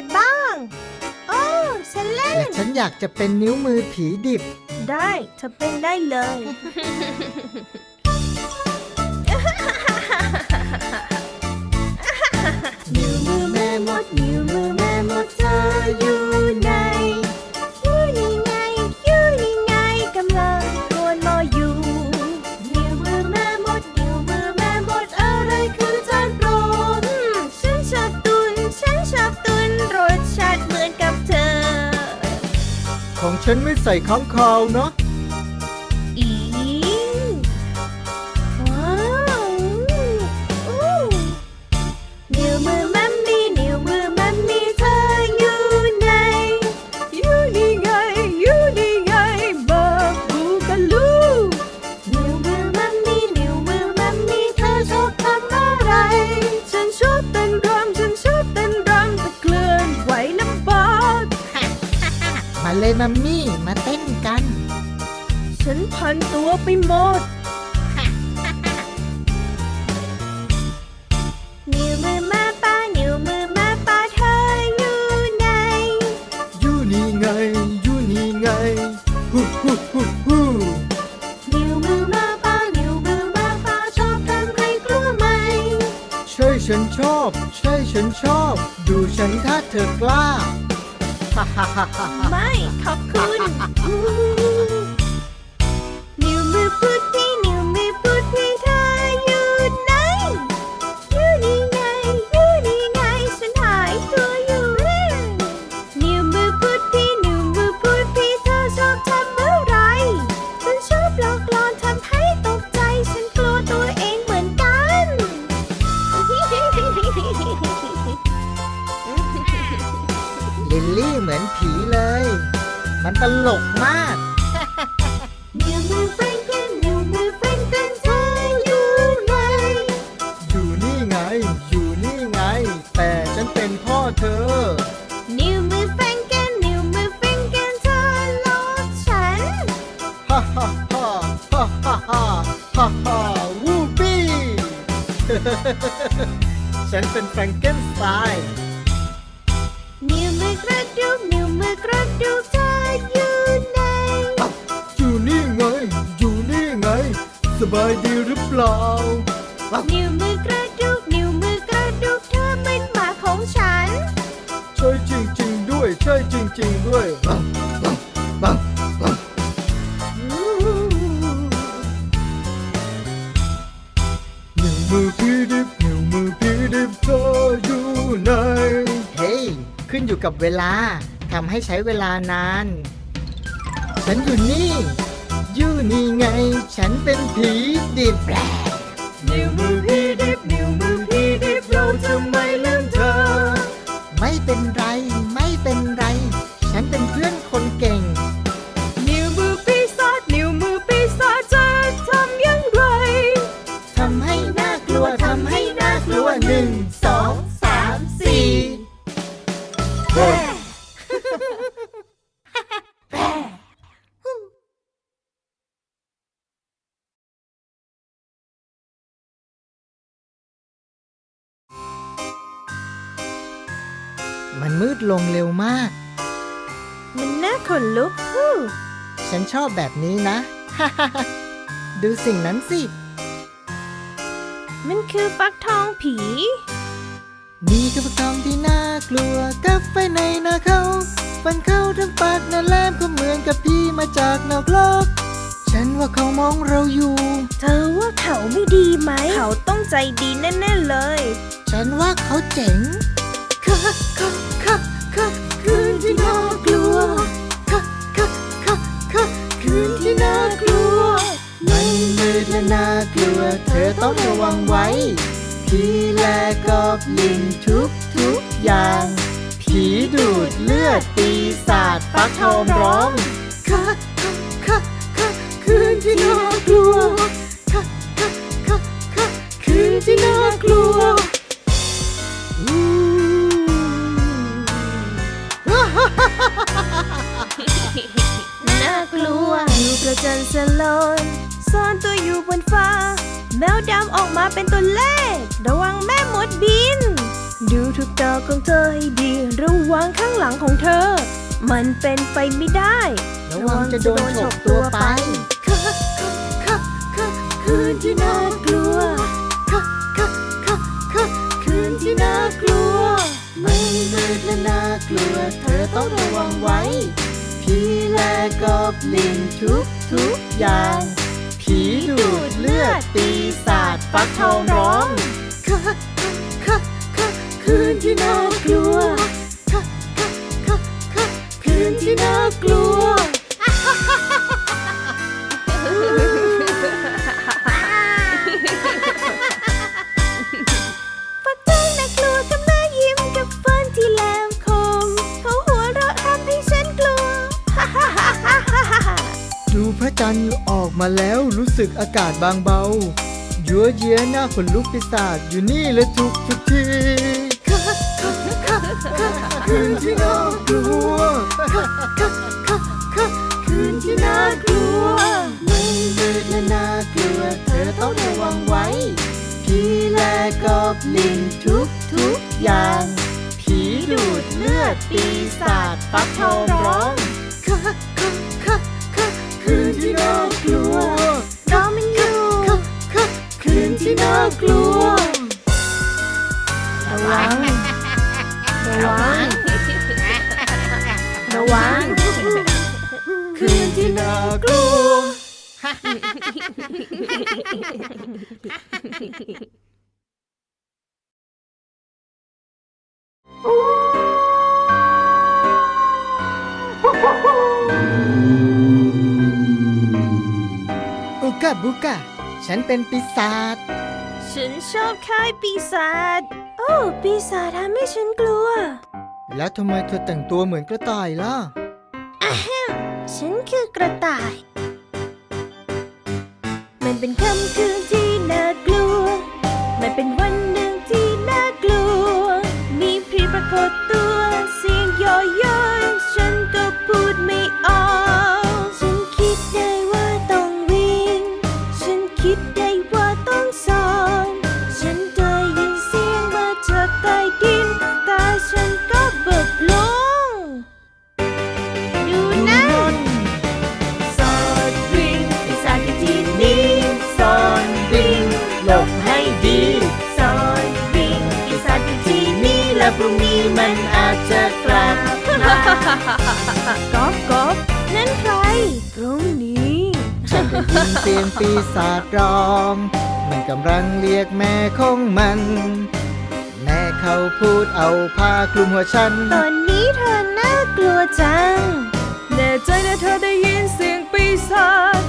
ปีศาจบ้างโอ้ฉันเล่น และฉันอยากจะเป็นนิ้วมือผีดิบ ได้เธอเป็นได้เลย นิ้วมือแม่มด นิ้วมือแม่มดเธออยู่ไหน ฉันไม่ใส่ข้างคาวเนาะ มาเลยมัมมี่มาเต้นกัน ฉันพันตัวไปหมด นิ้วมือมาป้า นิ้วมือมาป้าเธออยู่ไหน อยู่นี่ไง อยู่นี่ไงฮู้ฮู้ฮู้ฮู้นิ้วมือมาป้า นิ้วมือมาป้าชอบทำใครกลัวไหม ใช่ฉันชอบ ใช่ฉันชอบ ดูฉันถ้าเธอกล้าฮ่าฮ่าฮ่าฮ่า ไม่ ขอบคุณ บายดีหรือเปล่า นิ้วมือกระดูกนิ้วมือกระดูกเธอเป็นหมาของฉัน ใช่จริง ๆ ด้วย ใช่จริง ๆ ด้วยบังบังบังบังนิ้วมือพี่ดิบนิ้วมือพี่ดิบเธออยู่ไหนเฮ้ย ขึ้นอยู่กับเวลา ทำให้ใช้เวลานาน ฉันอยู่นี่ อยู่นี่ไง ฉันเป็นผีดิบแปลนิ้วมือพี่ดิบนิ้วมือพี่ดิบเราจะไม่ลืมเธอ ไม่เป็นไร ไม่เป็นไร ฉันเป็นเพื่อนคนเก่ง มันมืดลงเร็วมาก มันน่าขนลุกฮู้ฉันชอบแบบนี้นะ ดูสิ่งนั้นสิ มันคือฟักทองผี มีกระปองที่น่ากลัวกับไฟในหน้าเขาฟันเข้าทั้งปากนั่นแหลมก็เหมือนกับพี่มาจากนอกโลก ฉันว่าเขามองเราอยู่ เธอว่าเขาไม่ดีไหม เขาต้องใจดีแน่ ๆ เลย ฉันว่าเขาเจ๋ง ค่ะค่ะค่ะค่ะ เธอต้องระวังไว้ ผีและกอบลินทุกทุกอย่าง ผีดูดเลือดปีศาจฟักทองร้องค่ะค่ะค่ะค่ะคืนที่น่ากลัวค่ะค่ะค่ะค่ะคืนที่น่ากลัวน่ากลัวอยู่ประจันสลอนซ่อนตัวอยู่บนฟ้า แมวดำออกมาเป็นตัวเลข ระวังแม่มดบิน ดูทุกดอกของเธอให้ดี ระวังข้างหลังของเธอ มันเป็นไปไม่ได้ ระวังจะโดนฉกตัวไปค่ะค่ะค่ะคืนที่น่ากลัวค่ะค่ะค่ะค่ะคืนที่น่ากลัวไม่มืดและน่ากลัว เธอต้องระวังไว้ผีและกอบลิงทุกทุกอย่าง ผีดูดเลือดปีศาจฟักทองร้องค่ะค่ะค่ะค่ะคืนที่น่ากลัวค่ะค่ะค่ะค่ะคืนที่น่ากลัว ฟักทองน่ากลัวกับแม่ยิ้มกับฟันที่แหลมคม เขาหัวเราะทำให้ฉันกลัวดูพระจันทร์ออก มาแล้วรู้สึกอากาศบางเบายัวเยียหน้าขนลุกปีศาจอยู่นี่และทุกทุกทีค่ะค่ะค่ะค่ะคืนที่น่ากลัวค่ะค่ะค่ะค่ะคืนที่น่ากลัวไม่มืดและน่ากลัว เธอต้องระวังไว้ผีและกอบลิงทุกทุกอย่าง ผีดูดเลือดปีศาจฟักทองร้อง น่ากลัวรอมันอยู่ค่ะค่ะคืนที่น่ากลัว ระวัง ระวัง ระวังคืนที่น่ากลัวอุาบุกะฉันเป็นปีศาจ ฉันชอบค่ายปีศาจ โอ้ ปีศาจทำให้ฉันกลัว แล้วทำไมเธอแต่งตัวเหมือนกระต่ายล่ะฉันคือกระต่าย มันเป็นค่ำคืนที่น่ากลัว มันเป็นวันหนึ่งที่น่ากลัว มีผีปรากฏตัวเสียงย่อย ก๊อบก๊อบนั่นใคร ตรงนี้ฉันได้ยินเสียงปีศาจร้อง มันกำลังเรียกแม่ของมัน แม่เขาพูดเอาผ้าคลุมหัวฉัน ตอนนี้เธอน่ากลัวจัง แน่ใจนะเธอได้ยินเสียงปีศาจ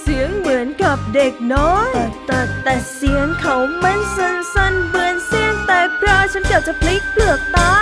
เสียงเหมือนกับเด็กน้อยแต่แต่แต่เสียงเขามันสั้นๆเบือนเสียงแต่พระฉันเกือบจะพลิกเปลือกตา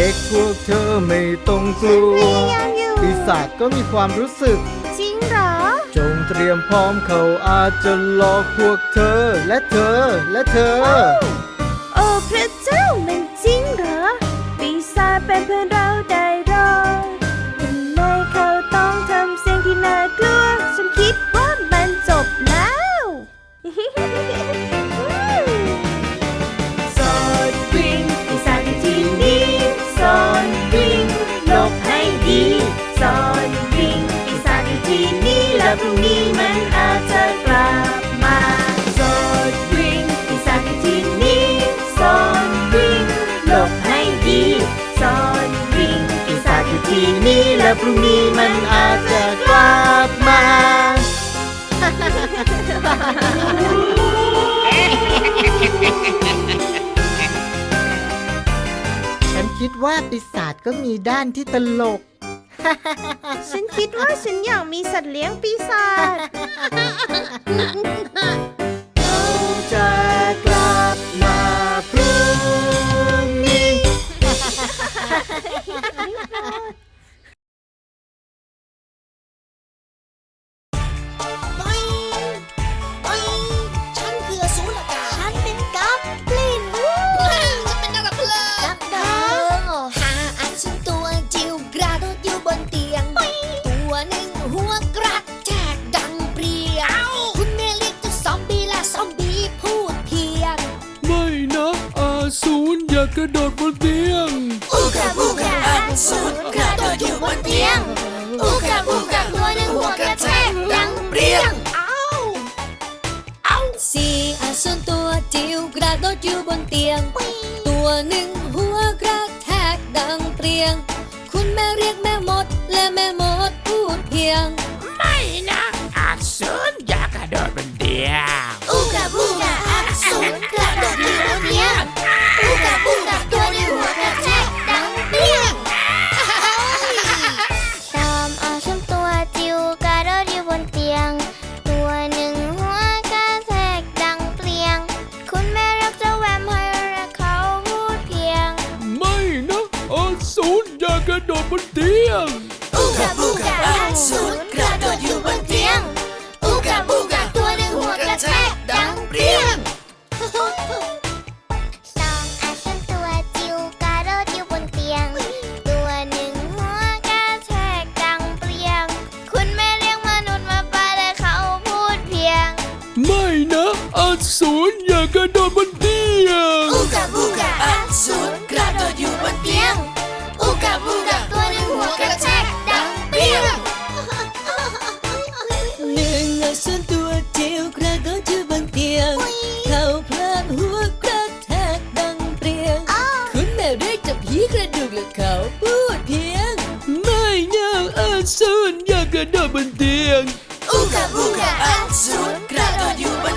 เด็กๆพวกเธอไม่ต้องกลัวพยายามอยู่ปีศาจก็มีความรู้สึก จริงเหรอ จงเตรียมพร้อมเขาอาจจะหลอกพวกเธอ และเธอและเธอ โอ้พระเจ้ามันจริงเหรอ ปีศาจเป็นเพื่อนเรา พรุ่งนี้มันอาจจะกลับมา ฉันคิดว่าปีศาจก็มีด้านที่ตลก ฉันคิดว่าฉันอยากมีสัตว์เลี้ยงปีศาจ กระโดดบนเตียง อูกาบูกาอสูรกระโดดอยู่บนเตียง อูกาบูกาตัวหนึ่งหัวกระแทกดังเปรี้ยงเอาเอาสี่อสูรตัวจิ๋วกระโดดอยู่บนเตียง ตัวหนึ่งหัวกระแทกดังเปรียง คุณแม่เรียกแม่มดและแม่มดพูดเพียง โดดบนเตียง อูกาบูกาอสูรกระโดดอยู่บนเตียง อูกาบูกาตัวหนึ่งหัวกระแทกดังเปรี้ยง สองอาชมตัวจิ๋วกระโดดอยู่บนเตียง ตัวหนึ่งหัวกระแทกดังเปลี่ยง คุณแม่เรียกมนุษย์มาปาและเขาพูดเพียง ไม่นะอาสูร เขาพูดเพียง ไม่นะอาซูนอยากกระโดดบนเตียง อูกาบูกาอสูนกระโดดอยู่บน